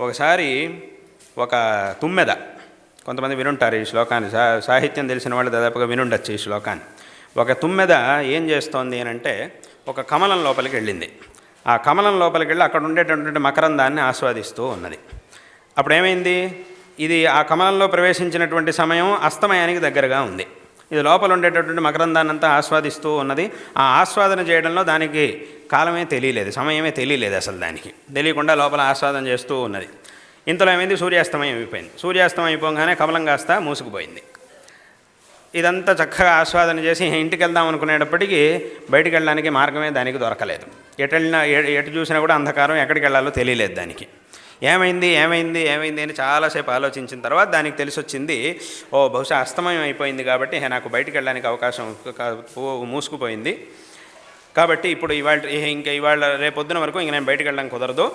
ఒకసారి ఒక తుమ్మెద. కొంతమంది వినుంటారు ఈ శ్లోకాన్ని. సా సాహిత్యం తెలిసిన వాళ్ళు దాదాపుగా వినుండొచ్చు ఈ శ్లోకాన్ని. ఒక తుమ్మెద ఏం చేస్తోంది అని అంటే ఒక కమలం లోపలికి వెళ్ళింది. ఆ కమలం లోపలికి వెళ్ళి అక్కడ ఉండేటటువంటి మకరందాన్ని ఆస్వాదిస్తూ ఉన్నది. అప్పుడు ఏమైంది ఇది ఆ కమలంలో ప్రవేశించినటువంటి సమయం అస్తమయానికి దగ్గరగా ఉంది. ఇది లోపల ఉండేటటువంటి మకరందాన్నంతా ఆస్వాదిస్తూ ఉన్నది. ఆ ఆస్వాదన చేయడంలో దానికి కాలమే తెలియలేదు సమయమే తెలియలేదు అసలు దానికి. తెలియకుండా లోపల ఆస్వాదన చేస్తూ ఉన్నది. ఇంతలో ఏమైంది? సూర్యాస్తమయం అయిపోయింది. సూర్యాస్తమయం అయిపోగానే కమలం కాస్త మూసుకుపోయింది. ఇదంతా చక్కగా ఆస్వాదన చేసి ఇంటికి వెళ్దాం అనుకునేటప్పటికీ బయటికి వెళ్ళడానికి మార్గమే దానికి దొరకలేదు. ఎటు వెళ్ళినా ఎటు చూసినా కూడా అంధకారం ఎక్కడికి వెళ్ళాలో తెలియలేదు దానికి. ఏమైంది ఏమైంది ఏమైంది అని చాలాసేపు ఆలోచించిన తర్వాత దానికి తెలిసి వచ్చింది ఓ బహుశా అస్తమయం అయిపోయింది కాబట్టి నాకు బయటికి వెళ్ళడానికి అవకాశం మూసుకుపోయింది. కాబట్టి ఇప్పుడు ఇవాళ ఇంకా ఇవాళ రేపొద్దున వరకు ఇంక నేను బయటికి వెళ్ళడానికి కుదరదు.